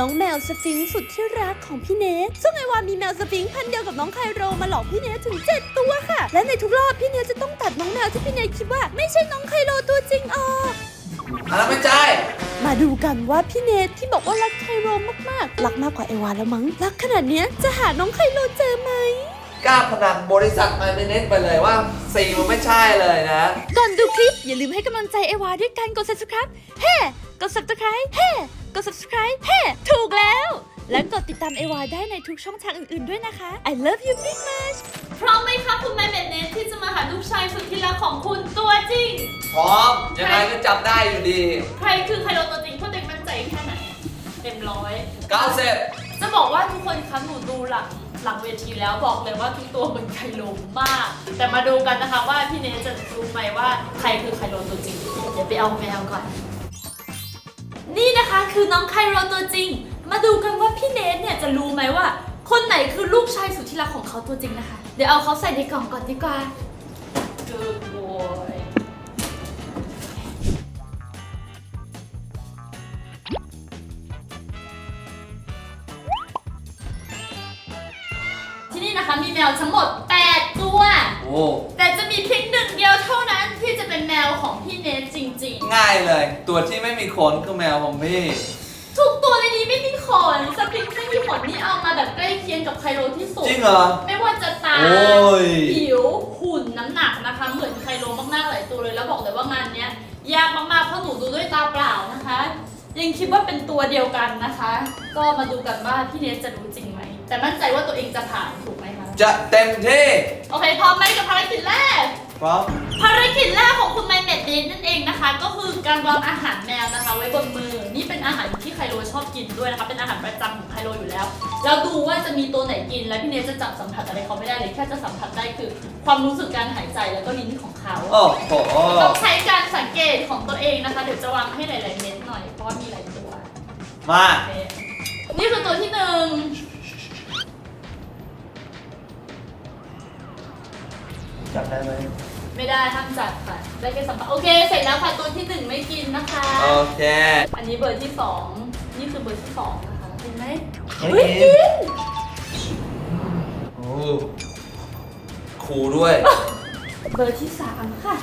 น้องแมวสฟิงค์สุดที่รักของพี่เนทซึ่งไอวามีแมวสฟิงค์พันธุ์เดียวกับน้องไคโรมาหลอกพี่เนทถึง 7 ตัวค่ะ และในทุกรอบพี่เนทจะต้องตัดน้องแมวที่พี่เนทคิดว่าไม่ใช่น้องไคโรตัวจริงออกอะไรไม่ใช่มาดูกันว่าพี่เนทที่บอกว่ารักไคโรมากๆ รักมากกว่าเอวาแล้วมั้ง รักขนาดเนี้ยจะหาน้องไคโรเจอไหมกล้าพนันบริษัทมาเนตไปเลยว่าซีมันไม่ใช่เลยนะ ก่อนดูคลิปอย่าลืมให้กำลังใจเอวาด้วยการกด subscribe เฮ้ กด subscribe เฮ้ กด subscribe เฮ้ถูกแล้ว และกดติดตามเอวาได้ในทุกช่องทางอื่นๆด้วยนะคะ I love you big much พร้อมไหมคะคุณแม่เบนเนสที่จะมาหาลูกชายสุดที่รักของคุณตัวจริง พร้อมยังไงก็จับได้อยู่ดีใครคือใครโดนตัวจริงพวกเด็กมั่นใจแค่ไหน เต็มร้อย90จะบอกว่าทุกคนคะหนูดูหลังหลังเวทีแล้วบอกเลยว่าทุกตัวเหมือนไคโลมาก แต่มาดูกันนะคะว่าพี่เนสจะรู้ไหมว่าใครคือไคโลตัวจริง เดี๋ยวไปเอาแมวก่อน นี่นะคะคือน้องไคโรตัวจริง มาดูกันว่าพี่เนสเนี่ยจะรู้ไหมว่า คนไหนคือลูกชายสุดที่รักของเขาตัวจริงนะคะ เดี๋ยวเอาเขาใส่ในกล่องก่อนดีกว่า Good boy ที่นี่นะคะมีแมวทั้งหมด โอ้แต่จะมีเพียงหนึ่งเดียวเท่านั้นที่จะเป็นแมวของพี่เนสจริงง่ายเลย ตัวที่ไม่มีขนคือแมวของพี่ๆ ทุกตัวในนี้ไม่มีขนสปริงไม่มีขนนี่เอามาแบบใกล้เคียงกับไคโรที่สุด จริงเหรอ ไม่ว่าจะตาโอ้ย ผิวหุ่นน้ำหนักนะคะ เหมือนไคโรมากๆหลายตัวเลย แล้วบอกเลยว่างานเนี้ยยากมากๆเพราะหนูดูด้วยตาเปล่านะคะ ยังคิดว่าเป็นตัวเดียวกันนะคะ ก็มาดูกันว่าพี่เนสจะรู้จริงไหมแต่มั่นใจว่าตัวเองจะผ่านถูกไหมคะ จะเต็มที่โอเคพร้อมไหมกับภารกิจแรก พร้อมภารกิจแรกของคุณไมเมดเดนนั่นเองนะคะ ก็คือการวางอาหารแมวนะคะ ไว้บนมือ นี่เป็นอาหารที่ไคโรชอบกินด้วยนะคะ เป็นอาหารประจำของไคโรอยู่แล้ว แล้วดูว่าจะมีตัวไหนกิน และพี่เนสจะจับสัมผัสอะไรเขาไม่ได้เลย แค่จะสัมผัสได้คือ ความรู้สึกการหายใจแล้วก็ลิ้นของเขา โอ้โหต้องใช้การสังเกตของตัวเองนะคะ เดี๋ยวจะวางให้หลายๆเม็ดหน่อย เพราะว่ามีหลายตัวมา โอเคนี่คือตัวที่หนึ่ง จับได้ไหมไม่ได้ห้ามจัดค่ะ ได้แค่สัมผัสโอเค เสร็จแล้วค่ะตัวที่หนึ่งไม่กินนะคะ โอเค อันนี้เบอร์ที่สองนี่คือเบอร์ที่สองนะคะเห็นไหมไม่เฮ้ยกินกินโอ้คูลด้วย เบอร์ที่สามค่ะ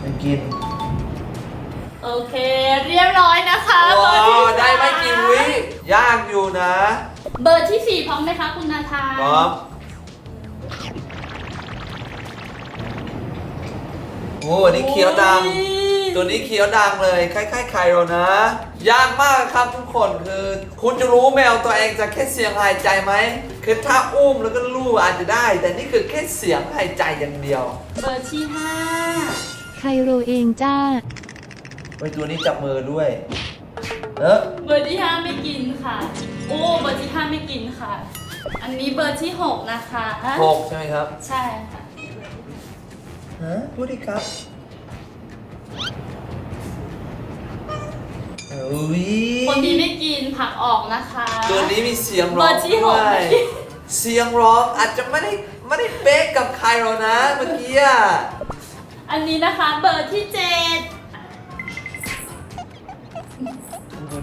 ไม่กิน โอเค เรียบร้อยนะคะ โอ้เบอร์ที่สาม ได้ไม่กี่วิยากอยู่นะ เบอร์ที่สี่พร้อมไหมคะคุณนาธานพร้อมโอ้อันนี้เคี้ยวดังโอ้ยตัวนี้เคี้ยวดังเลยคล้ายๆไคโรนะ ยากมากครับทุกคนคือ คุณจะรู้แมวตัวเองจะแค่เสียงหายใจไหมคือถ้าอุ้มแล้วก็ลู่อาจจะได้ แต่นี่คือแค่เสียงหายใจอย่างเดียว เบอร์ที่ห้าไคโรเองจ้าเฮ้ยตัวนี้จับมือด้วย เออเบอร์ที่ห้าไม่กินค่ะ โอ้เบอร์ที่ห้าไม่กินค่ะ อันนี้เบอร์ที่หกนะคะหกใช่ไหมครับใช่ค่ะฮะพูดดีครับอุ้ยคนนี้ไม่กินผักออกนะคะตัวนี้มีเสียงเบร้อองร์ที่หด้กวยไม่กินเสียงร้องอาจจะไม่ได้ไม่ได้เป๊ะกับใครหรอกนะเมื่อกี้อะอันนี้นะคะเบอร์ที่เจ็ด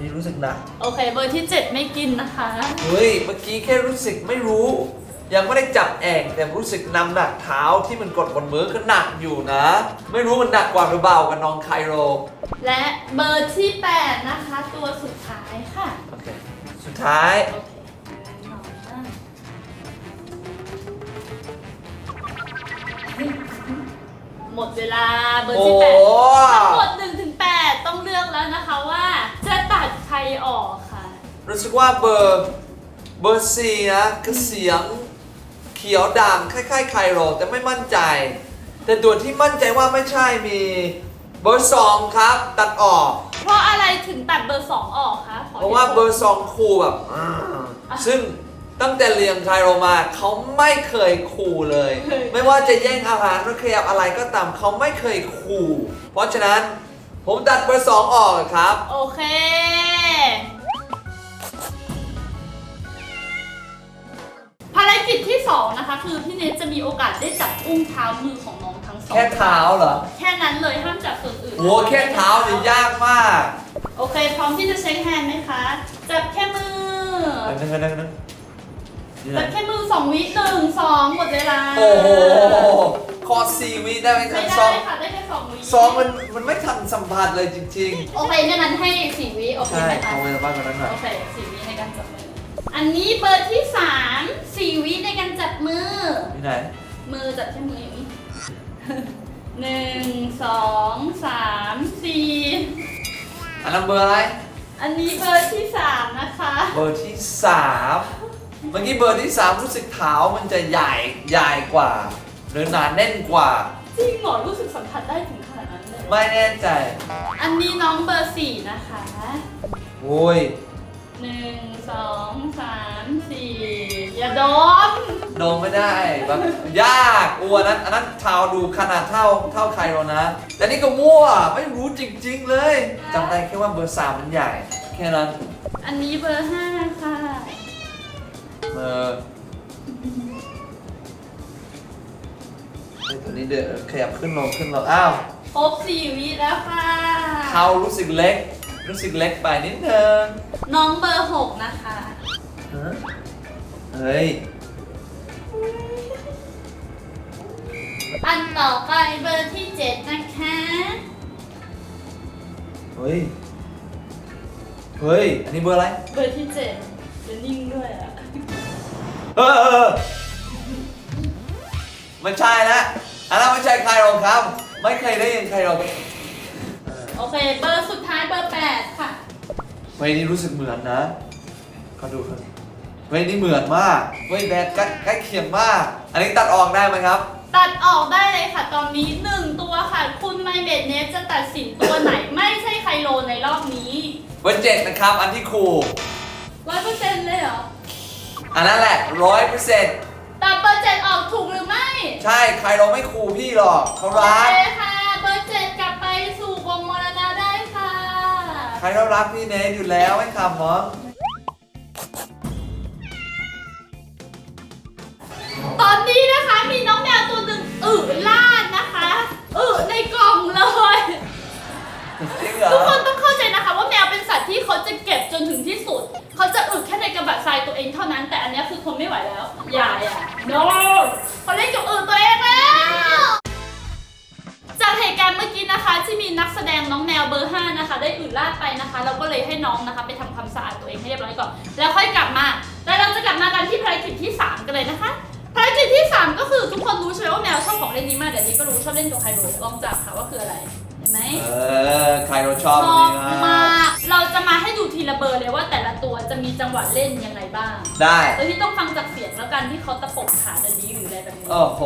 นี้รู้สึกหนักโอเค เบอร์ที่เจ็ดไม่กินนะคะ เฮ้ยเมื่อกี้แค่รู้สึกไม่รู้ ยังไม่ได้จับแองแต่รู้สึกนำหนักเท้าที่มันกดบนมือก็หนักอยู่นะ ไม่รู้มันหนักกว่าหรือเปล่ากับน้องไคโรและเบอร์ที่แปดนะคะ ตัวสุดท้ายค่ะ โอเคสุดท้าย โอเคน้องอะหมดเวลาเบอร์โอ้ที่แปดทั้งหมดหนึ่งถึงแปดต้องเลือกแล้วนะคะว่า จะตัดใค รออกค่ะรู้สึกว่าเบอร์เบอร์สี่นะคือเสียงเขียวดังคล้ายๆไคโรแต่ไม่มั่นใจ แต่ตัวที่มั่นใจว่าไม่ใช่มีเบอร์สองครับตัดออก เพราะอะไรถึงตัดเบอร์สองออกคะขอเพราะว่าหตุผลเบอร์สองคูลแบบอ่าซึ่งตั้งแต่เรียนไคโรมาเขาไม่เคยคูลเลย ไม่ว่าจะแย่งอาหารหรือขยับอะไรก็ตามเขาไม่เคยคูลเพราะฉะนั้น ผมตัดเบอร์สองออกครับ โอเค ภารกิจที่สองนะคะ คือพี่เนทจะมีโอกาสได้จับอุ้งเท้ามือของน้องทั้งสองแค่เท้าเหรอแค่นั้นเลยห้ามจับส่วนอื่นโหแค่เท้าเนี่ยยากมากโอเค พร้อมที่จะเช็คแฮนด์ไหมคะ จับแค่มือนึงนึงนึงนึงนี่ไหนจับแค่มือสองวิหนึ่งสองหมดเวลา โอ้โห คอสี่วิได้ไหมครัไม่บซได้องค่ะได้แค่สองวิซองมันมันไม่ทันสัมผัสเลยจริง โอเคงั้นนั้นให้สี่วิโอๆ เคใช่ไหมคะเอาไว้บ้านกันนั้นหน่อยโอเคสี่วิในการจับมือ อันนี้เบอร์ที่สามสี่วิในการจับมือนี่ไหนมือจับแค่มืออย่างนี้หนึ่งสองสามสี่อันนั้นเบอร์อะไร อันนี้เบอร์ที่สามนะคะ เบอร์ที่สามเมื่อกี้เบอร์ที่สามรู้สึกเท้ามันจะใหญ่ใหญ่กว่า หรือหนาแน่นกว่า จริงเหรอรู้สึกสัมผัสได้ถึงขนาดนั้นเลย ไม่แน่ใจ อันนี้น้องเบอร์สี่นะคะโอ้ย หนึ่งสองสามสี่อย่าโดนโดนไม่ได้แบบยากอ้วนนั้นอันนั้นเท้าดูขนาดเท่าเท่าใครแล้วนะ แต่นี่ก็มั่วไม่รู้จริง ๆ เลยจำได้แค่ว่าเบอร์สามมันใหญ่ แค่นั้น อันนี้เบอร์ห้าค่ะเบอร์ เฮ้ยตัวนี้เดือขยับขึ้นลงขึ้นลงอ้าวครบสี่วิแล้วค่ะเท้ารู้สึกเล็ก รู้สึกเล็กไปนิดนึงน้องเบอร์หกนะคะฮะเฮ้ย อันต่อไปเบอร์ที่เจ็ดนะคะเฮ้ย เฮ้ย อันนี้เบอร์อะไร เบอร์ที่เจ็ดจะนิ่งด้วยอะ เออเออไม่ใช่นะ อันนั้นไม่ใช่ใครหรอกครับ ไม่เคยได้ยินใครหรอกโอเค เบอร์สุดท้ายเบอร์แปดค่ะเฮ้ยนี่รู้สึกเหมือนนะเขาดูเขาเฮ้ยนี่เหมือนมากเฮ้ยแบดใกล้ใกล้เคียงมาก อันนี้ตัดออกได้ไหมครับ ตัดออกได้เลยค่ะ ตอนนี้หนึ่งตัวค่ะ คุณไมเบดเนสจะตัดสินตัวไหน ไม่ใช่ไคโลในรอบนี้เบอร์เจ็ดนะครับ อันที่ครูร้อยเปอร์เซ็นต์เลยเหรอ อันนั้นแหละร้อยเปอร์เซ็นต์ ตัดเบอร์เจ็ดออกถูกหรือไม่ใช่ใครเราไม่ครูพี่หรอกเขารักโอเคค่ะ เบอร์เจ็ดกลับไปสู่วงมรณะได้ค่ะ ใครเรารักพี่เนทอยู่แล้วไม่คำมั้งตอนนี้นะคะมีน้องแมวตัวหนึ่งอึลาดนะคะอึในกล่องเลย จริงเหรอทุกคนต้องเข้าใจนะคะว่าแมวเป็นสัตว์ที่เขาจะเก็บจนถึงที่สุด เขาจะอึแค่ในกระบะทรายตัวเองเท่านั้น แต่อันเนี้ยคือทนไม่ไหวแล้ว อย่าอย่า no เขาเล่นกับอึตัวเองแล้ว จากเหตุการณ์เมื่อกี้นะคะ ที่มีนักแสดงน้องแมวเบอร์ 5 นะคะ ได้อึลาดไปนะคะ เราก็เลยให้น้องนะคะ ไปทำความสะอาดตัวเองให้เรียบร้อยก่อน แล้วค่อยกลับมา แล้วเราจะกลับมากันที่ภารกิจที่ 3 กันเลยนะคะ ภารกิจที่ 3 ก็คือทุกคนรู้ใช่ไหมว่าแมวชอบของเล่นนี้มากเดี๋ยวนี้ก็รู้ชอบเล่นกับไฮโดรลองจับค่ะว่าคืออะไร ห็นไหมเออ ใครเราชอบชอันอบนี้มาก เราจะมาให้ดูทีละเบอร์เลยว่าแต่ละตัวจะมีจังหวะเล่นยังไงบ้าง ได้โดยที่ต้องฟังจากเสียงแล้วกันที่เขาตะปบขาเดินนี้หรืออะไรแบบนี้โอ้โห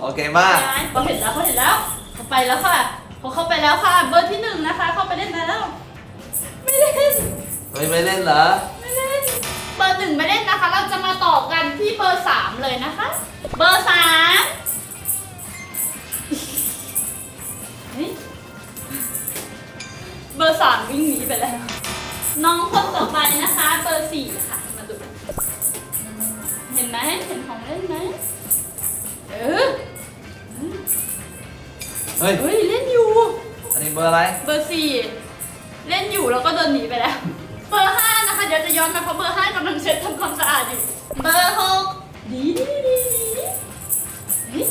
โอเคมาก ได้เขาเห็นแล้วเขาเห็นแล้วเขาไปแล้วค่ะเขาเข้าไปแล้วค่ะ เบอร์ที่หนึ่งนะคะ เข้าไปเล่นแล้ว ไม่เล่นเฮ้ยไม่เล่นเหรอ ไม่เล่น เบอร์หนึ่งไม่เล่นนะคะ เราจะมาต่อกันที่เบอร์สามเลยนะคะ เบอร์สาม เบอร์สามวิ่งหนีไปแล้ว น้องคนต่อไปนะคะ เบอร์สี่ค่ะ มาดู เห็นไหมเห็นของเล่นไหมเออเฮ้ย เฮ้ยเล่นอยู่ อันนี้เบอร์อะไร เบอร์สี่เล่นอยู่แล้วก็เดินหนีไปแล้ว เบอร์ห้านะคะเดี๋ยวจะย้อนมาเพราะเบอร์ห้ากำลังเช็ดทำความสะอาดอยู่ เบอร์หกดีดีดีดีเฮ้ย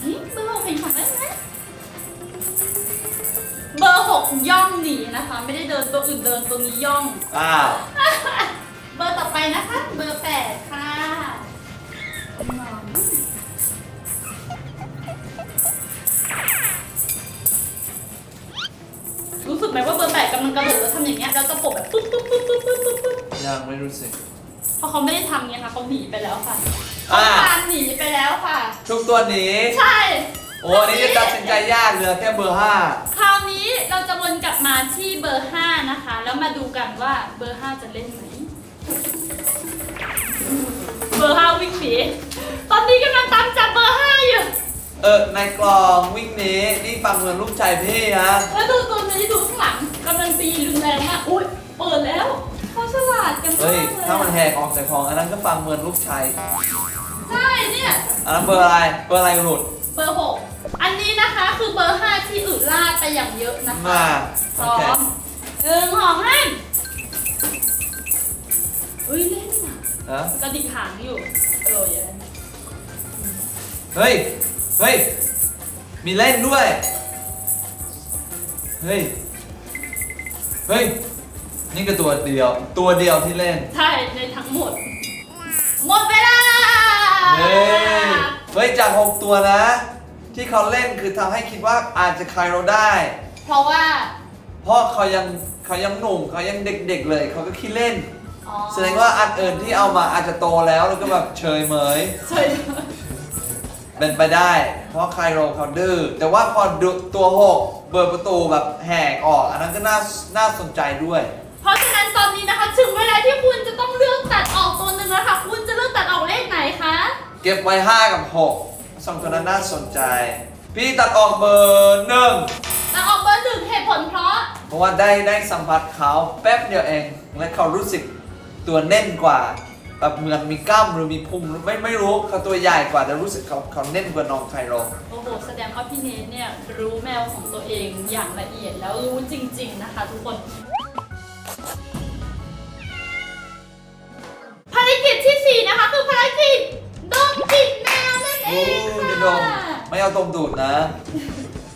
เฮ้ยเบอร์หกเห็นของเล่นไหม เบอร์หกย่องหนีนะคะ ไม่ได้เดินตัวอื่นเดินตัวนี้ย่อง อ้าวเบอร์ต่อไปนะคะ เบอร์แปดค่ะรู้สึกไหมว่าเบอร์แปดกำลังกระโดดแล้วทำอย่างเงี้ยแล้วตะปบแบบปุ๊บปุ๊บปุ๊บปุ๊บปุ๊บปุ๊บปุ๊บยังไม่รู้สึก เพราะเขาไม่ได้ทำไงคะเขาหนีไปแล้วค่ะอ่าเขาพานหนีไปแล้วค่ะ ทุกตัวหนี ใช่ โอ้อันนี้จะตัดสินใจยากเหลือแค่เบอร์ห้าคราว นี้เราจะวนกลับมาที่เบอร์ห้านะคะ แล้วมาดูกันว่าเบอร์ห้าจะเล่นไหมเบอร์ห้าวิ่งหนีตอนนี้กำลังตามจับเบอร์ห้าอยู่ เออในกล่องวิ่งหนีนี่ฟังเหมือนลูกชายพี่นะแล้วดูตัวนี้ดูข้างหลังกำลังตีรุนแรงมากอุ้ยเปิดแล้วเขาฉลาดกันมากเฮ้ยเลยถ้ามันแหกออกจากของอันนั้นก็ฟังเหมือนลูกชายใช่เนี่ยอันนั้นเบอร์อะไรเบอร์อะไรหลุดเบ อร์หกอันนี้นะคะคือเบอร์ห้าที่อึลาดไปอย่างเยอะนะคะมาพโอร้อเคมหหนึ่งสองห้ามเฮ้ยเล่นอะนะกระดิกหางอยู่เอออย่าเล่นเฮ้ยเฮ้ยมีเล่นด้วยเฮ้ยเฮ้ยนี่ก็ตัวเดียว ตัวเดียวที่เล่น ใช่ในทั้งหมด หมดเวลา เฮ้ย เฮ้ยจากหกตัวนะ ที่เขาเล่นคือทำให้คิดว่าอาจจะไคโรได้ เพราะว่าเพราะเขายังเขายังหนุ่มเขายังเด็กๆเลย เขาก็คิดเล่น อ๋อแสดงว่าอันอื่นที่เอามาอาจจะโตแล้วแล้วก็แบบเชยเมยใช่เป็นไปได้ เพราะไคโรเขาดื้อแต่ว่าพอดูตัวหกเปิดประตูแบบแหกออก อันนั้นก็น่าน่าสนใจด้วย เพราะฉะนั้นตอนนี้นะคะ ถึงเวลาที่คุณจะต้องเลือกตัดออกตัวหนึ่งแล้วค่ะ คุณจะเลือกตัดออกเลขไหนคะ เก็บไว้ 5 กับ 6 สองตัวนั้นน่าสนใจ พี่ตัดออกเบอร์หนึ่งตัดออกเบอร์หนึ่งเหตุผลเพราะ เพราะว่าได้ได้สัมผัสเขาแป๊บเดียวเอง และเขารู้สึกตัวแน่นกว่าแบบเหมือนมีกล้ามหรือมีพุงไม่ไม่รู้เขาตัวใหญ่กว่าแต่รู้สึกเขาเขาแน่นกว่าน้องไคโรโอ้โหแสดงว่าพี่เนทเนี่ยรู้แมวของตัวเองอย่างละเอียดแล้วรู้จริง ๆ นะคะ ทุกคนภารกิจที่ 4 นะคะ คือภารกิจ ดมกลิ่นแมวนั่นเอโอ้งจะค่ะดมไม่เอาตมดูดนะ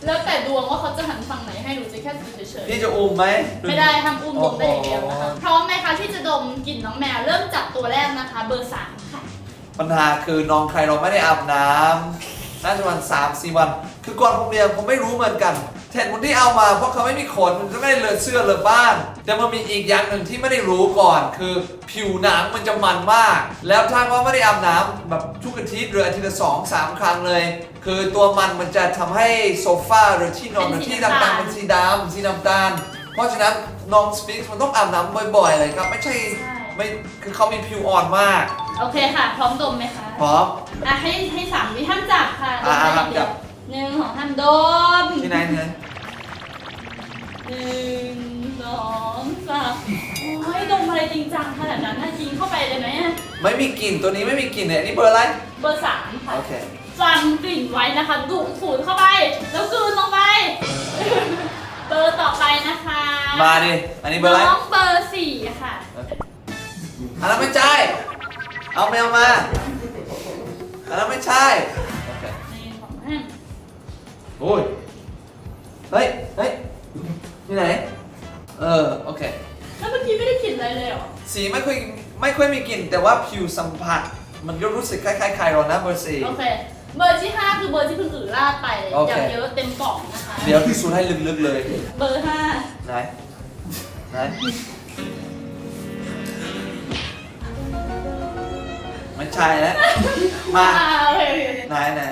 แล้วแต่ดวงว่าเขาจะหันฝั่งไหนให้หนูจะแค่ดูเฉยพี่จะอุ้มไหม ๆไม่ได้ทำอุ้มดมได้อย่างเดียวนะคะโอ้โหพร้อมไหมคะที่จะดมกลิ่นน้องแมวเริ่มจากตัวแรกนะคะ เบอร์3ค่ะปัญหาคือน้องไคโรไม่ได้อาบน้ำน่าจะวันสามสี่วัน คือก่อนผมเรียนผมไม่รู้เหมือนกัน เหตุผลที่เอามาเพราะเขาไม่มีขนมันจะไม่ได้เลอะเสื้อเลอะบ้าน แต่มันมีอีกอย่างหนึ่งที่ไม่ได้รู้ก่อนคือผิวหนังมันจะมันมาก แล้วถ้าว่าไม่ได้อาบน้ำแบบทุกอาทิตย์หรืออาทิตย์ละสองสามครั้งเลย คือตัวมันมันจะทำให้โซฟาหรือที่นอนหรือที่ต่างๆเป็นสีดำสีน้ำตาล เพราะฉะนั้นน้องสฟิงค์มันต้องอาบน้ำบ่อยๆเลยครับไม่ใช่ใช่ไม่คือเขามีผิวอ่อนมากโอเคค่ะ พร้อมดมไหมคะพร้อมอะให้ให้สามวิห้ามจับค่ะดมอ่าได้ห้ามจับ หนึ่งของห้ามดมที่ไหนที่ไหนหนึ่งสองสามโอ้ยดมอะไรจริงจังขนาดนั้นน่ากินเข้าไปเลยไหมอะไม่มีกลิ่นตัวนี้ไม่มีกลิ่นเนี่ยนี่เบอร์อะไรเบอร์สามค่ะโอเคจำกลิ่นไว้นะคะดูดสูดเข้าไป แล้วกลืนลงไป เบอร์ต่อไปนะคะมาดิอันนี้เบอร์อะไรน้องเบอร์สี่ค่ะอันนั้นไม่ใช่เอาแมวมาอันนั้นไม่ใช่ โอ้ย เฮ้ย เฮ้ยที่ไหน เออ โอเค แล้วเมื่อกี้ไม่ได้กลิ่นอะไรเลยเหรอสีไม่ค่อยไม่ค่อยมีกลิ่นแต่ว่าผิวสัมผัส มันก็รู้สึกคล้ายๆไคโรนะเบอร์สี่โอเค เบอร์ที่ห้าคือเบอร์ที่เพิ่งอื่นลาดไปโอเคอย่างเยอะเต็มกล่องนะคะ เดี๋ยวพิสูจน์ให้ลึกๆเลย เบอร์ห้าไหน ไหน ไม่ใช่แล้วมา อ่าโอเคโอเคไหนไหน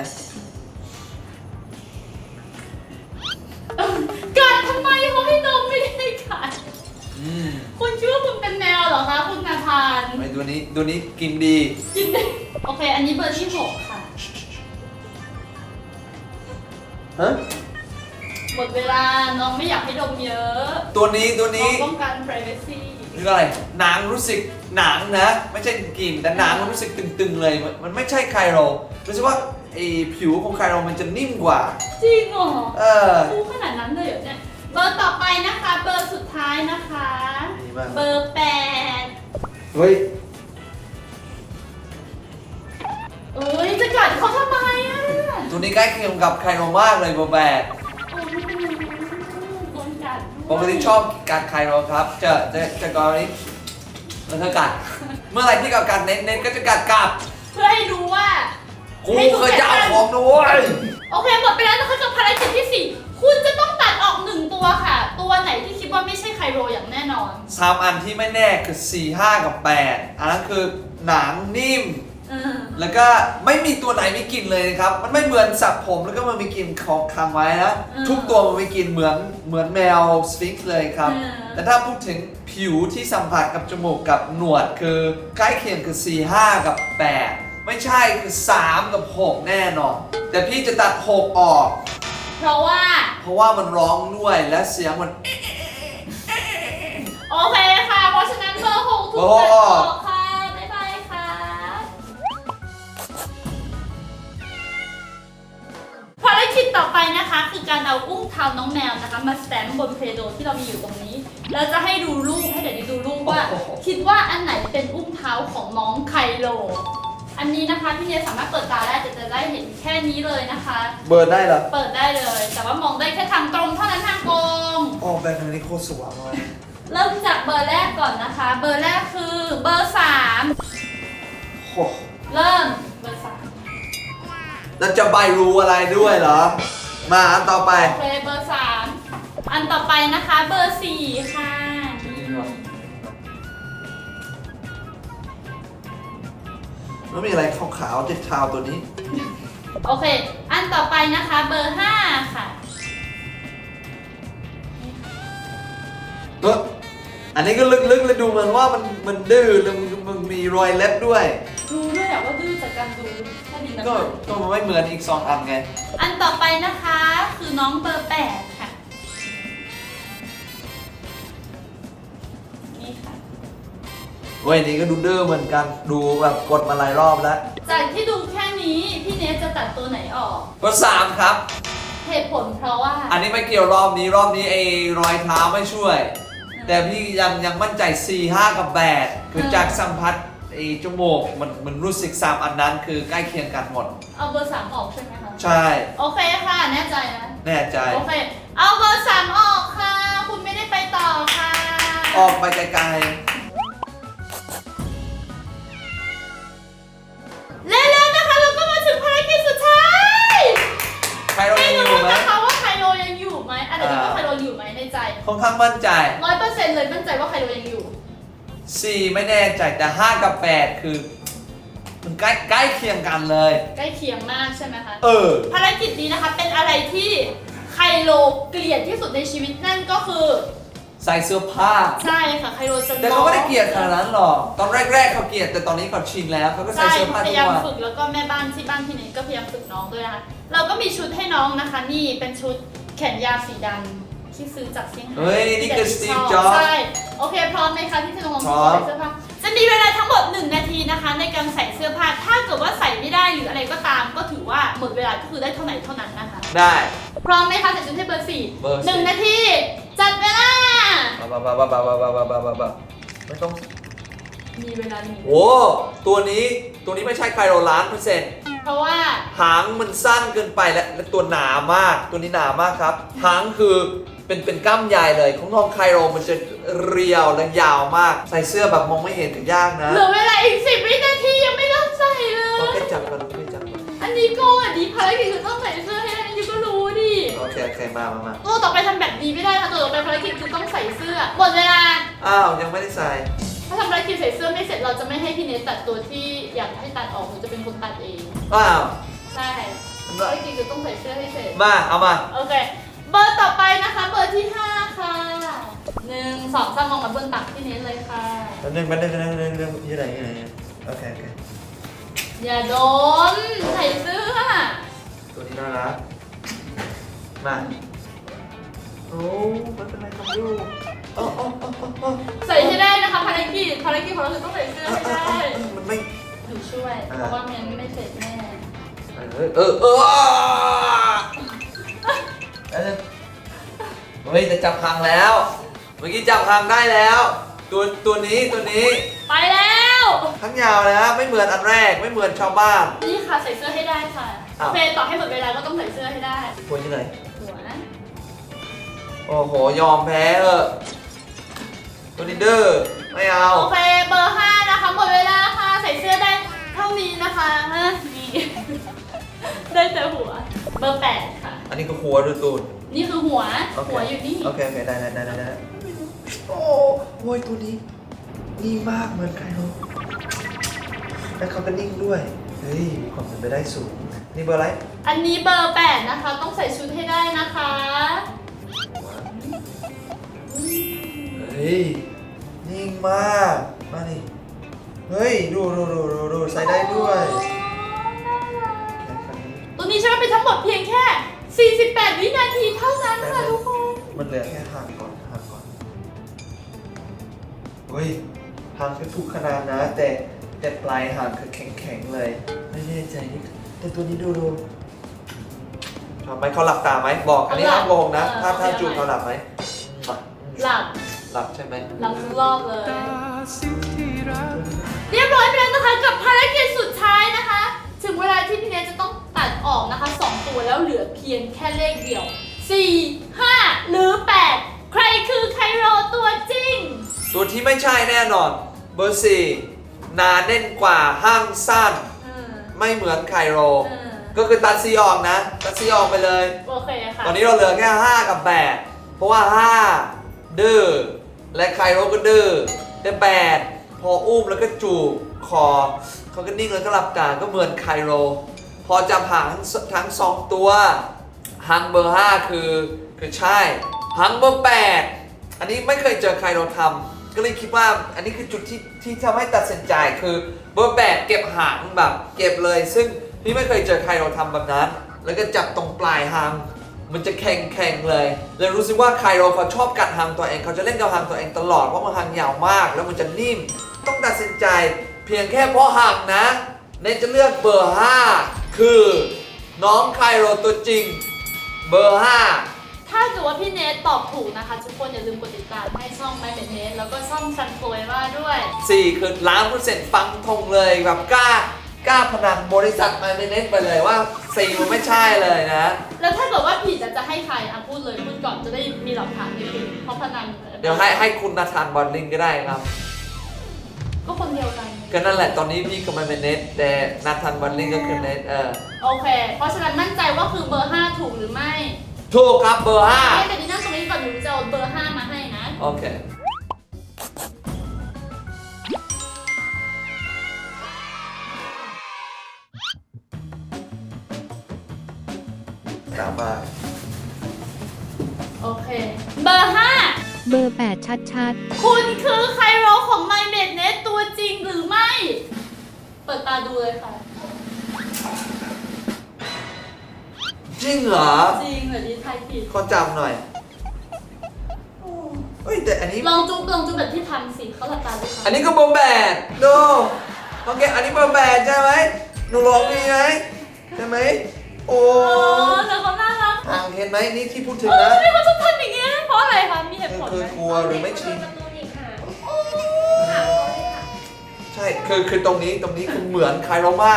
ไอตัวนี้ตัวนี้กินดีกินได้โอเค อันนี้เบอร์ที่หกค่ะ ฮะหมดเวลา น้องไม่อยากให้ดมเยอะตัวนี้ตัวน้อนี้งต้องการ privacy เรียกอะไรหนังรู้สึกหนังนะ ไม่ใช่กลิ่นแต่หนังมันรู้สึกตึงๆเลยมันมันไม่ใช่ไคโรรู้สึกว่าไอผิวของไคโรมันจะนิ่มกว่า จริงเหรอเออคู่ขนาดนั้นเลยเหรอเนี่ย เบอร์ต่อไปนะคะ เบอร์สุดท้ายนะคะ ดีมากเบอร์แปดเฮ้ย อ้ยจะกัดเขาทำไมอะตัวนี้ใกล้เคียงกับไคโรมากเลยเบอร์แปดโอ้ยไม่เป็นไรโดนกัดปกติชอบกัดไคโรครับ จะจะจะกรณีแล้วก็กัด เมื่อไหร่ที่กับกัดเน้นๆก็จะกัดกลับเพื่อให้รู้ว่า กูเคยจะเอาของด้วยโอเคหมดไปแล้วนะคะกับภารกิจที่4คุณจะต้องตัดออกหนึ่งตัวค่ะ ตัวไหนที่คิดว่าไม่ใช่ไคโรอย่างแน่นอน สามอันที่ไม่แน่คือ4 5กับ8อันนั้นคือหนังนิ่ม เออแล้วก็ไม่มีตัวไหนมีกลิ่นเลยนะครับ มันไม่เหมือนสับผมแล้วก็มันมีกลิ่นของคางไว้นะทุกตัวมันมีกลิ่นเหมือนเหมือนแมวสฟิงค์เลยครับ แต่ถ้าพูดถึงผิวที่สัมผัสกับจมูกกับหนวดคือใกล้เคียงคือ 4 5 กับ 8 ไม่ใช่คือ 3 กับ 6 แน่นอน แต่พี่จะตัด 6 ออก เพราะว่า เพราะว่ามันร้องด้วยและเสียงมัน โอเคค่ะ เพราะฉะนั้นเบอร์หกถูกเบอร์หกตัดออกค่ะ ที่เรามีอยู่ตรงนี้แล้วจะให้ดูรูปให้เด็กๆดูรูปว่า คิดว่าอันไหนเป็นอุ้งเท้าของน้องไคโล อันนี้นะคะพี่เนยสามารถเปิดตาได้แต่จะได้เห็นแค่นี้เลยนะคะ เบิร์นได้เหรอเปิดได้เลย แต่ว่ามองได้แค่ทางตรงเท่านั้นทางโกงออกแบบนี้โคตรสว่างเลยเริ่มจากเบอร์แรกก่อนนะคะ เบอร์แรกคือเบอร์สามโอ้เริ่มเบอร์สามแล้วจะใบรู้อะไรด้วยเหรอ มาอันต่อไปโอเคเบอร์สาม อันต่อไปนะคะเบอร์สี่ค่ะมันมีอะไรขาวๆเจ็ดขาวตัวนี้ โอเค อันต่อไปนะคะเบอร์ห้าค่ะเอออันนี้ก็ลึกๆเลยดูเหมือนว่ามันมันดื้อแล้วมันมันมีรอยเล็บด้วย รู้ด้วยแหละว่าดื้อจากการดูแค่นี้นะก็คะก็มันไม่เหมือนอีกสองอันไง อันต่อไปนะคะคือน้องเบอร์แปด เว้ยนี่ก็ดูดื้อเหมือนกัน ดูแบบกดมาหลายรอบแล้ว จากที่ดูแค่นี้ พี่เนสจะตัดตัวไหนออก ก็สามครับ เหตุผลเพราะว่า อันนี้ไม่เกี่ยวรอบนี้รอบนี้ไอ้รอยเท้าไม่ช่วย แต่พี่ยังยังมั่นใจ 4 5 กับ 8 คือจากสัมผัสไอ้จมูกมันมันรู้สึกสามอันนั้นคือใกล้เคียงกันหมด เอาเบอร์สามออกใช่ไหมคะใช่โอเคค่ะ แน่ใจนะแน่ใจ โอเค เอาเบอร์สามออกค่ะ คุณไม่ได้ไปต่อค่ะ ออกไปไกลแมั่นใจ ร้อยเปอร์เซ็นต์เลยมั่นใจว่าไคโรยังอยู่4ไม่แน่ใจแต่5กับ8คือมันใกล้ใกล้เคียงกันเลย ใกล้เคียงมากใช่ไหมคะ เออ ภารกิจนี้นะคะเป็นอะไรที่ไคโรเกลียดที่สุดในชีวิตนั่นก็คือ ใส่เสื้อผ้า ใช่ค่ะไคโรจะแต่เขาไม่ได้เกลียดขนาดนั้นหรอก ตอนแรกๆเขาเกลียดแต่ตอนนี้เขาชินแล้วเขาก็ใส่ใช่เสื้อผ้าพทุยากยามวันฝึกแล้วก็แม่บ้านที่บ้านพี่เนทก็พยายามฝึกน้องด้วยนะคะเราก็มีชุดให้น้องนะคะ นี่เป็นชุดแขนยาวสีดำ ที่ซื้อจากเซี่ยงไฮ้เฮ้ยนี่คือที่สตีฟชบจ็อบส์ใช่ โอเค พร้อมไหมคะที่จะลงพร้อม ใส่เสื้อผ้าจะมีเวลาทั้งหมด 1 นาทีนะคะ ในการใส่เสื้อผ้า ถ้าเกิดว่าใส่ไม่ได้หรืออะไรก็ตาม ก็ถือว่าหมดเวลาก็คือได้เท่าไหร่เท่านั้นนะคะ ได้ พร้อมไหมคะใส่ชุดให้เบอร์สี่เบอร์สี่ หนึ่งนาที จัดเวลา บ้าบ้าบ้าบ้าบ้าบ้าบ้าบ้าบ้าบ้าไม่ต้องมีเวลาหนึ่งโอ้ตัวนี้ตัวนี้ไม่ใช่ไคโรล้านเปอร์เซ็นต์ เพราะว่า หางมันสั้นเกินไปและและตัวหนามาก ตัวนี้หนามากครับ หางคือเป็นเป็นกล้ามใหญ่เลยของน้องไคโรมันจะเรียวและยาวมาก ใส่เสื้อแบบมองไม่เห็นถึงยากนะเหลือเวลาอีกสิบวินาทียังไม่เริ่มใส่เลโอย เคจับกันโอเคจับกันอันนี้โกงอันนี้ภารกิจคือต้องใส่เสื้อให้ได้ยูก็รู้ดิโอเคโอเคมามามาตัวต่อไปทำแบบนี้ไม่ได้ค่ะตัวต่อไปภารกิจคือต้องใส่เสื้อหมดเวลาอ้าวยังไม่ได้ใส่ ถ้าทำภารกิจใส่เสื้อไม่เสร็จเราจะไม่ให้พี่เนทตัดตัวที่อยากให้ตัดออกหนูจะเป็นคนตัดเองอ้าวใช่ภารกิจคือต้องใส่เสื้อให้เสร็จมาเอามาโอเค เบอร์ต่อไปนะคะ เบอร์ที่5ค่ะหนึ่งสองสามมองมาบนตักพี่เนทเลยค่ะแป๊บนึงแป๊บนึงแป๊บนึงแป๊บนึงยี่ไหนยี่ไหนโอเคโอเคอย่าโดนใส่เสื้อตัวนี้น่ารักมาโอ้ไม่เป็นไรครับลูก โอ้โอ้โอ้โอ้โอ้ใส่ให้ได้นะคะภารกิจภารกิจของเราคือต้องใส่เสื้อให้ได้มันไม่หนูช่วยเพราะว่ามันไม่เสร็จแน่เออเออเออเออเฮ้ยจะจับหางแล้ว เมื่อกี้จับหางได้แล้ว ตัวตัวนี้ตัวนี้ ไปแล้วทั้งยาวนะไม่เหมือนอันแรกไม่เหมือนชาวบ้านนี่ค่ะใส่เสื้อให้ได้ค่ะอ้าวโอเคต่อให้หมดเวลาก็ต้องใส่เสื้อให้ได้ตัวที่ไหนหัวนะโอ้โหยอมแพ้เออ ตัวนี้ดื้อไม่เอา โอเคเบอร์ห้านะคะหมดเวลาค่ะใส่เสื้อได้เท่านี้นะคะฮะนี่ ได้แต่หัว เบอร์แปดค่ะ อันนี้ก็หัวดูตูดนี่คือหัวโอเคหัวอยู่นี่โอเคโอเคได้ได้ได้ได้ได้โอ้โหตัวนี้นิ่งมากเหมือนใครรู้แล้วเขาก็นิ่งด้วยเฮ้ยมีความเป็นไปได้สูงนี่เบอร์อะไรอันนี้เบอร์แปดนะคะ ต้องใส่ชุดให้ได้นะคะ เฮ้ยนิ่ง มาก มาดิเฮ้ย ดูดูดูดูดูใส่ได้ด้วยตัวนี้ใช้เวลาไปทั้งหมดเพียงแค่ 48 วินาทีเท่านั้นค่ะทุกคน มันเหลือแค่หางก่อนหางก่อนเฮ้ยหางคือถูกขนาดนะ แต่แต่ปลายหางคือแข็งๆเลย ไม่แน่ใจนี่แต่ตัวนี้ดูดูชทำไหมเขาหลับตาไหมบอกอันนี้เขาหลัห้าบมโกงนะเออถ้าถ้าโอเคจูบเอาเขาใหม่หลับไหมหลับ หลับใช่ไหมหลับทุกรอบเลย เรียบร้อยไปแล้วนะคะกับภารกิจสุดท้ายนะคะ ถึงเวลาที่พี่เนทจะต้องตัดออกนะคะ 2 ตัวแล้วเหลือเพียงแค่เลขเดียว 4 5 หรือ 8 ใครคือไคโรตัวจริง ตัวที่ไม่ใช่แน่นอน เบอร์สี่หนาแน่นกว่าห้างสั้นเออไม่เหมือนไคโรเออก็คือตัดซีออกนะ ตัดซีออกไปเลย โอเคค่ะ ตอนนี้เราเหลือแค่ 5 กับ 8 เพราะว่า 5 ดื้อ และไคโรก็ดื้อแต่8พออุ้มแล้วก็จูบคอเขาก็นิ่งแล้วก็หลับตาก็เหมือนไคโร พอจับหางทั้งสองตัวหางเบอร์5คือคือใช่หางเบอร์8อันนี้ไม่เคยเจอไคโรทำก็เลยคิดว่าอันนี้คือจุดที่ที่ทำให้ตัดสินใจคือเบอร์8เก็บหางแบบเก็บเลย ซึ่งพี่ไม่เคยเจอไคโรทำแบบนั้น แล้วก็จับตรงปลายหาง มันจะแข็งแข็งๆเลย เลยรู้สึกว่าไคโรเขาชอบกัดหางตัวเองเขาจะเล่นกับหางตัวเองตลอดเพราะมันหางยาวมาก แล้วมันจะนิ่ม ต้องตัดสินใจ เพียงแค่เพราะหางนะ เนทจะเลือกเบอร์ 5 คือน้องไคโรตัวจริง เบอร์ 5ถ้าเกิดว่าพี่เนทตอบถูกนะคะ ทุกคนอย่าลืมกดติดตามให้ช่องไม่เป็นเนทแล้วก็ช่องซันโฟยว่าด้วย 4 คือล้านเปอร์เซ็นต์ฟังธงเลยแบบกล้า กล้าพนันบริษัทมาเนทไปเลยว่า4มันไม่ใช่เลยนะ แล้วถ้าเกิดว่าผิดอะจะให้ใครอะพูดเลยพูดก่อนจะได้มีหลักฐานนิดนึงเพราะพนันเดี๋ยวให้ให้คุณนาธานบอลลิงก็ได้ครับ ก็คนเดียวกัน ก็นั่นแหละตอนนี้พี่ก็ไม่เป็นเนทแต่นาธานบอลลิงก็คือเนทเออโอเค เพราะฉะนั้นมั่นใจว่าคือเบอร์ 5 ถูกหรือไม่ถูกครับเบอร์ให้แต่ดีนั่งตรงนี้ก่อนหนูจะเอาเบอร์ 5 มาให้นะ5โอเค ตามมาโอเค เบอร์เบอร์ 8 ชัด5คุณคือไคโรของไมเมดเนตตัวจริงหรือไม่ เปิดตาดูเลยค่ะ จริงเหรอ จริงเหรือดีไทายผิดขอจำหน่อยเฮ้ยแต่อันนี้ ลองจุ๊บลองจุ๊บแบบที่ทำสิเขาหลับตาดูค่ะอันนี้ก็เบอร์แปดดูโอเค อันนี้เบอร์แปดใช่ไหมหนูลองมีไหมใช่ไหมโอ้ โอ้แต่เขาน่า รักทางเห็นไหมนี่ที่พูดถึงเออนะทำไมเขาชอบทำอย่างเงี้ยเพราะอะไรคะ มีเหตุคือผลคืไหอมกลัวหรือไม่ชิน ประตูอีกค่ะโอ้ค่ะเขาเลยค่ะใช่คือคือตรงนี้ตรงนี้คือเหมือนไคโรมา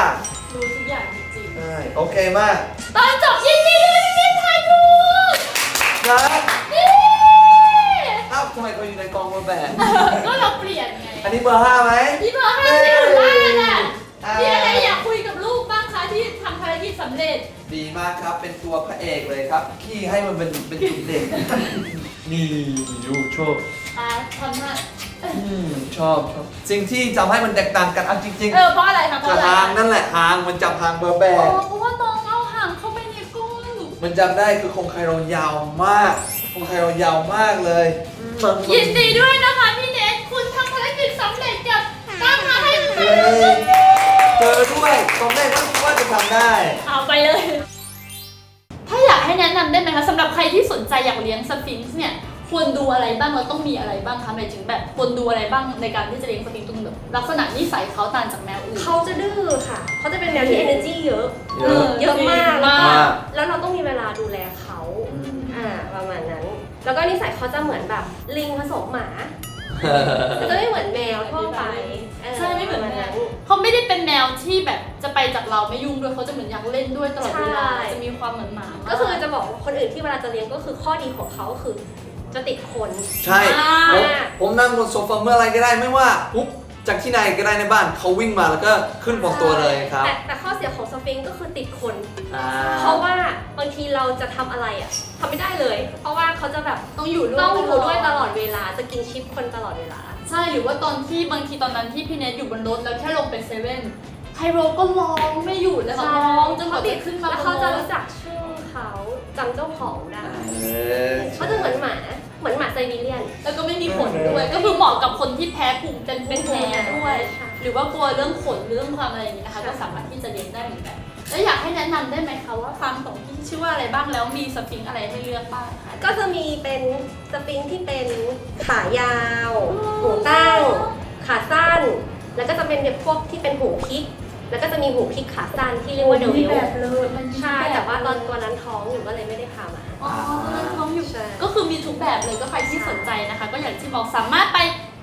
รู้ทุกอย่างจริงใช่โอเคมากๆตอนจบยินดีด้วยที่ทายถูกนะเย้อ้าวทำไมเขาอยู่ในกองเบอร์แปดก็เราเปลี่ยนไง อันนี้เบอร์ห้าไหม พี่เบอร์ห้าที่อยู่บ้านอะอ่าพี่อะไรอยากคุยกับลูกบ้างคะที่ทำภารกิจสำเร็จ ดีมากครับ เป็นตัวพระเอกเลยครับ ขี้ให้มันเป็นเป็นจุดเด่น นี่ดูโชคอ่าทำหน้าอืมชอบชอบสิ่งที่ทำให้มันแตกต่างกันเอาจริงเออเพราะอะไรคะเพๆราะจะอะไรหางนั่นแหละหางมันจับหางเบอร์แปอ๋อดเพราะว่าน้องเอาหางเข้าไปในกุ้งมันจำได้คือคงไคโรยาวมาก คงไคโรยาวมากเลยอืมยินดีด้วยนะคะพี่เนทคุณทำภารกิจสำเร็จกับตั้งมาให้ใครเฮ้ย เจอด้วยตอนแรกก็คิดว่าจะทำได้ เอาไปเลย ถ้าอยากให้แนะนำได้ไหมคะสำหรับใครที่สนใจอยากเลี้ยงสฟิงค์เนี่ยควรดูอะไรบ้างเราต้องมีอะไรบ้างคะหมายถึงแบบควรดูอะไรบ้างในการที่จะเลี้ยงสฟิงค์ตรงแบบลักษณะนิสัยเขาต่างจากแมวอื่น เขาจะดื้อค่ะ เขาจะเป็นแมวที่ energy เยอะ เยอะ เยอะมาก มากมากแล้วเราต้องมีเวลาดูแลเขา อ่าประมาณนั้น แล้วก็นิสัยเขาจะเหมือนแบบลิงผสมหมา มันจะไม่เหมือนแมวทั่วไปเออใช่ไม่เหมือนประาณแมนั้วนเขาไม่ได้เป็นแมวที่แบบจะไปจากเราไม่ยุ่งด้วยเขาจะเหมือนอยากเล่นด้วยตลอดเวลาใช่ จะมีความเหมือนหมาก็คือจะบอกว่าคนอื่นที่เวลาจะเลี้ยงก็คือข้อดีของเขาคือจะติดคนใช่ ผมผมนั่งบนโซฟาเมื่อไรก็ได้ไม่ว่าปุ๊บ จากที่ไหนก็ได้ในบ้านเขาวิ่งมาแล้วก็ขึ้นบนตัวเลยครับ แต่แต่ข้อเสียของสฟิงค์ก็คือติดคน อ่า เพราะว่าบางทีเราจะทำอะไรอะทำไม่ได้เลย เพราะว่าเขาจะแบบต้องอยู่ด้วยต้องอยู่ด้วยตลอดเวลาจะกินชิปคนตลอดเวลา ใช่หรือว่าตอนที่บางทีตอนนั้นที่พี่เนทอยู่บนรถแล้วแค่ลงไปเซเว่นไคโรก็ร้องไม่หยุดเลยค่ะร้องจนกว่าจะขึ้นมาแล้วบเขานจะรถ รู้จักชื่อเขาจำเจ้าของได้เออเขาจะเหมือนหมา เหมือนหมาไซบีเรียน แล้วก็ไม่มีขนด้วย ก็คือเหมาะกับคนที่แพ้ภูมิเป็นเป็นแพ้ด้วย ใช่ หรือว่ากลัวเรื่องขนเรื่องความอะไรอย่างนี้นะคะใช่ก็สามารถที่จะเลี้ยงได้เหมือนกัน แล้วอยากให้แนะนำได้ไหมคะว่าฟาร์มของพี่ชื่อว่าอะไรบ้างแล้วมีสฟิงค์อะไรให้เลือกบ้างคะก็จะมีเป็นสปริงที่เป็นขายาวหูตั้ง ขาสั้น แล้วก็จะเป็นแบบพวกที่เป็นหูพลิก แล้วก็จะมีหูพลิกขาสั้นที่เรียกว่าเดมีวิลแบบเลยมันมีใช่บบแต่ว่าตอนตัวนั้นท้องอยู่ก็เลยไม่ได้พามา อ๋อตอนนั้นท้องอยู่ใช่ ก็คือมีทุกแบบเลยก็ใครที่สนใจนะคะ ก็อย่างที่บอกสามารถไป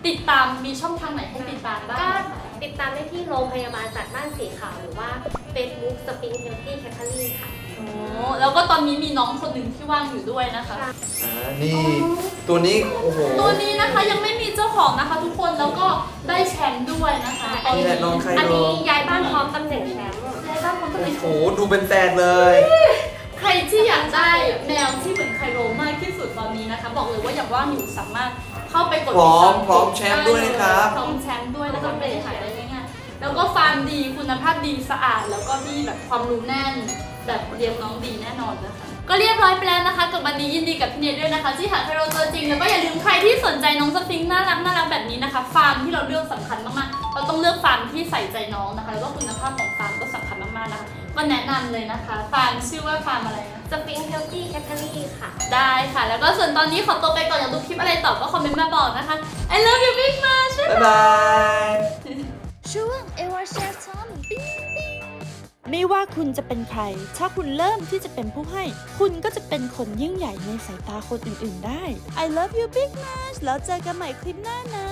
ติดตามมีช่องทางไหนให้ติดตามบ้างก็นะคะติดตามได้ที่โรงพยาบาลจัดบ้านสีขาวหรือว่า Facebook Spring Healthy Catering ค่ะ โอ้แล้วก็ตอนนี้มีน้องคนหนึ่งที่ว่างอยู่ด้วยนะคะ อ่านี่ ตัวนี้โอ้โหตัวนี้นะคะยังไม่มีเจ้าของนะคะ ทุกคนแล้วก็ได้แชมป์ด้วยนะคะอันนี้นี่แหละน้องไคอันโลนี้ย้ายบ้านพร้อมตำแหน่งแชมป์ได้บ้างคนต้องโอ้เป็นโหดูเป็นแฟนเลย ใครที่อยากได้แมวที่เหมือนไคโรมากที่สุดตอนนี้นะคะ บอกเลยว่าอย่างว่างอยู่สามารถเข้าไปกดพร้อมติดตาพร้อมแชมป์ด้วยนะครับ พร้อมแชมป์ด้วยนะคะไม่ได้ขายได้ง่ายๆแล้วก็ฟาร์มดีคุณภาพดีสะอาดแล้วก็ที่แบบความรู้แน่น แบบเลี้ยงน้องดีแน่นอนนะคะ ก็เรียบร้อยไปแล้วนะคะ กับวันนี้ยินดีกับพี่เนยด้วยนะคะ ที่หาไคโรตัวจริงแล้วก็อย่าลืมใครที่สนใจน้องสฟิงค์น่ารักน่ารักแบบนี้นะคะฟาร์มที่เราเลือกสำคัญมากๆเราต้องเลือกฟาร์มที่ใส่ใจน้องนะคะแล้วก็คุณภาพของฟาร์มก็สำคัญมากๆนะคะก็แนะนำเลยนะคะฟาร์มชื่อว่าฟาร์มอะไรนะ Spring Healthy Catering ค่ะ ได้ค่ะ แล้วก็ส่วนตอนนี้ขอตัวไปก่อนอยากดูคลิปอะไรต่อก็คอมเมนต์มาบอกนะคะ I love you big much บ๊ายบ๊ายบายบายช่วงเอวาแชร์ทอมปิ้งปิ้ง ไม่ว่าคุณจะเป็นใคร ถ้าคุณเริ่มที่จะเป็นผู้ให้ คุณก็จะเป็นคนยิ่งใหญ่ในสายตาคนอื่นๆได้ I love you big much แล้วเจอกันใหม่คลิปหน้านะ